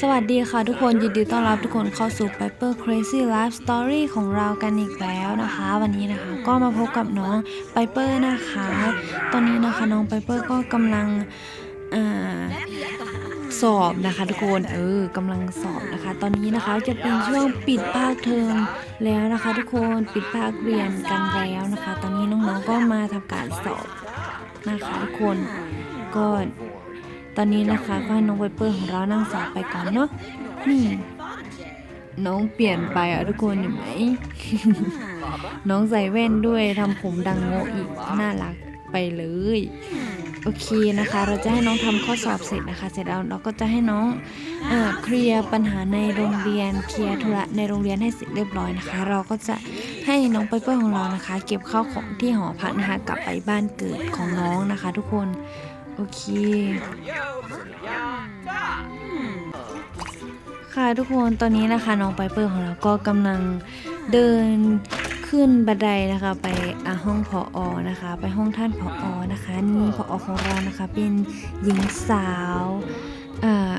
สวัสดีค่ะทุกคนยินดีต้อนรับทุกคนเข้าสู่ Piper Crazy Life Story ของเรากันอีกแล้วนะคะ วันนี้นะคะก็มาพบกับน้อง Piper นะคะ ตอนนี้นะคะน้อง Piper ก็กำลังอสอบนะคะทุกคนเออกำลังสอบนะคะ ตอนนี้นะคะจะเป็นช่วงปิดภาคเทอมแล้วนะคะ ทุกคนปิดภาคเรียนกันแล้วนะคะ ตอนนี้น้องๆก็มาทำการสอบนะคะทุกคนก็ ตอนนี้นะคะก็ให้น้องไวเปอร์ของเรานั่งสอบไปก่อนเนาะนี่น้องเปลี่ยนไปอะทุกคนเห็นไหม น้องใส่แว่นด้วยทำผมดังโงอีก น่ารักไปเลย โอเคนะคะ เราจะให้น้องทำข้อสอบเสร็จนะคะ เสร็จแล้วเราก็จะให้น้องเอเคลียร์ปัญหาในโรงเรียน เคลียร์ธุระในโรงเรียนให้เสร็จเรียบร้อยนะคะ เราก็จะให้น้องไปเปอร์ของเรานะคะ เก็บข้าวของที่หอพักนะคะกลับไปบ้านเกิดของน้องนะคะ ทุกคน โอเค ค่ะทุกคนตอนนี้นะคะน้องไปเปอร์ของเราก็กำลังเดินขึ้นบันไดนะคะไปอะห้องผออนะคะ ไปห้องท่านผออนะคะนี่ผออของเรานะคะเป็นหญิงสาวอ่า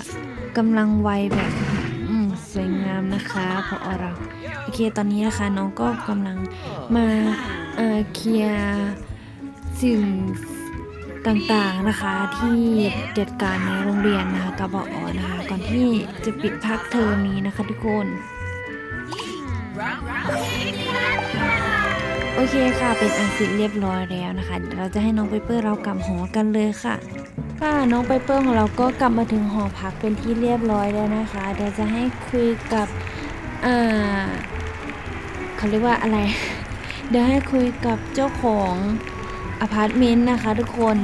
กำลังวัยแบบอืมสวยงามนะคะผออเราโอเคตอนนี้นะคะน้องก็กำลังมาเอ่อเคลียร์สิ่ง ต่างๆนะคะที่จัดการในโรงเรียนนะคะกับบอนะคะ ก่อนที่จะปิดภาคเทอมนี้นะคะทุกคน โอเคค่ะเป็นอันเสร็จเรียบร้อยแล้วนะคะเดี๋ยวเราจะให้น้องไปเปอร์เรากลับหอกันเลยค่ะค่ะน้องไปเปอร์ของเราก็กลับมาถึงหอพักเป็นที่เรียบร้อยแล้วนะคะ เดี๋ยวจะให้คุยกับอ่าเขาเรียกว่าอะไร เดี๋ยวให้คุยกับเจ้าของ อพาร์ตเมนต์นะคะทุกคน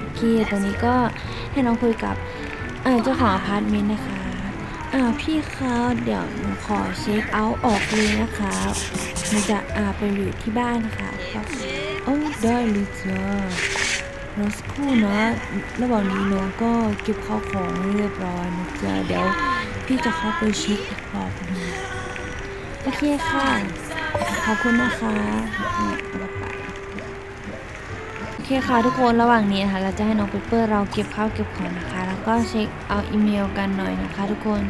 โอเคตอนนี้ก็ให้น้องคุยกับเจ้าของอพาร์ตเมนต์นะคะอ่าพี่คะเดี๋ยวหนูขอเช็คเอาท์ออกเลยนะคะหนูจะอ่าไปอยู่ที่บ้านนะคะก็โอ้ได้เลยจ้ารอสักครู่นะระหว่างนี้น้องก็เก็บข้าวของเรียบร้อยนะจ๊ะเดี๋ยวพี่จะเข้าไปเช็คอีกรอบนึงโอเคค่ะ ขอบคุณนะคะโอเคค่ะทุกคนระหว่างนี้นะคะเราจะให้น้องเปเปอร์เราเก็บข้าวเก็บของนะคะ แล้วก็เช็คเอาอีเมลกันหน่อยนะคะ ทุกคน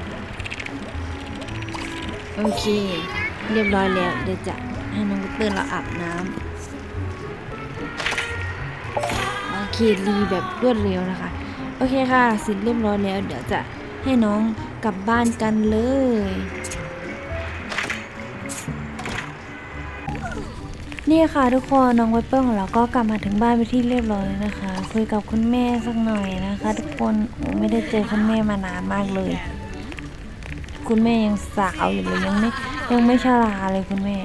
โอเค เรียบร้อยแล้วเดี๋ยวจะให้น้องเปเปอร์เราอาบน้ำโอเครีแบบรวดเร็วนะคะโอเคค่ะเสร็จเรียบร้อยแล้ว เดี๋ยวจะให้น้องกลับบ้านกันเลย นี่ค่ะทุกคนน้องไวเปอร์ของเราก็กลับมาถึงบ้านไปที่เรียบร้อยนะคะ คุยกับคุณแม่สักหน่อยนะคะ ทุกคนไม่ได้เจอคุณแม่มานานมากเลย คุณแม่ยังสาวอยู่เลยยังไม่ยังไม่ชราเลยคุณแม่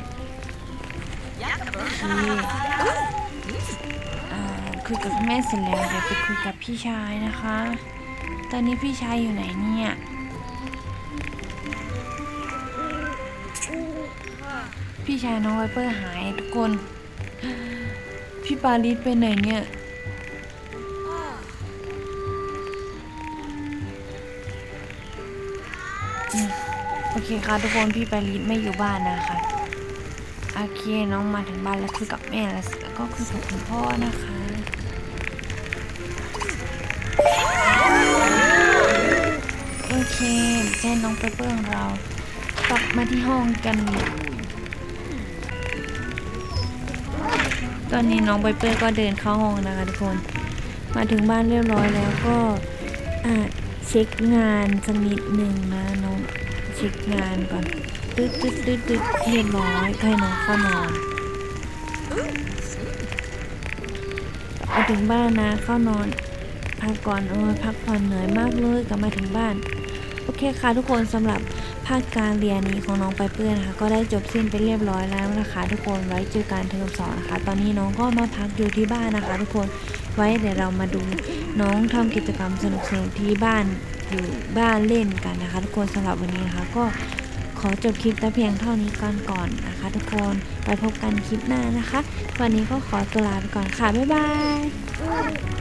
คุยกับคุณแม่เสร็จแล้วเดี๋ยวไปคุยกับพี่ชายนะคะ ตอนนี้พี่ชายอยู่ไหนเนี่ย พี่ชายน้องไวเปอร์หายทุกคน พี่ปาลิสไปไหนเนี่ย โอเคค่ะทุกคนพี่ปาลิสไม่อยู่บ้านนะคะโอเคน้องมาถึงบ้านแล้วคุยกับแม่แล้วก็คุยกับคุณพ่อนะคะโอเคเช่นน้องเปเปอร์ของเรา กลับมาที่ห้องกัน ตอนนี้น้องใบเป้ยก็เดินเข้าห้องนะคะทุกคน มาถึงบ้านเรียบร้อยแล้วก็เช็คงานสักนิดหนึ่งนะน้องเช็คงานก่อนตึ๊ดตึ๊ดตึ๊ดตึ๊ดเรียบร้อยให้น้องเข้านอนมาถึงบ้านนะเข้านอนพักก่อนโอ้ยพักผ่อนเหนื่อยมากเลยกลับมาถึงบ้าน โอเคค่ะทุกคนสำหรับภาคการเรียนนี้ของน้องไปเปื้อนนะคะก็ได้จบสิ้นไปเรียบร้อยแล้วนะคะทุกคนไว้เจอกันเทอมสองนะคะ ตอนนี้น้องก็มาพักอยู่ที่บ้านนะคะ ทุกคนไว้เดี๋ยวเรามาดูน้องทำกิจกรรมสนุกๆที่บ้านอยู่บ้านเล่นกันนะคะ ทุกคนสำหรับวันนี้นะคะก็ขอจบคลิปแต่เพียงเท่านี้ก่อนก่อนนะคะ ทุกคนไปพบกันคลิปหน้านะคะ วันนี้ก็ขอตัวลาไปก่อนค่ะ บ๊ายบาย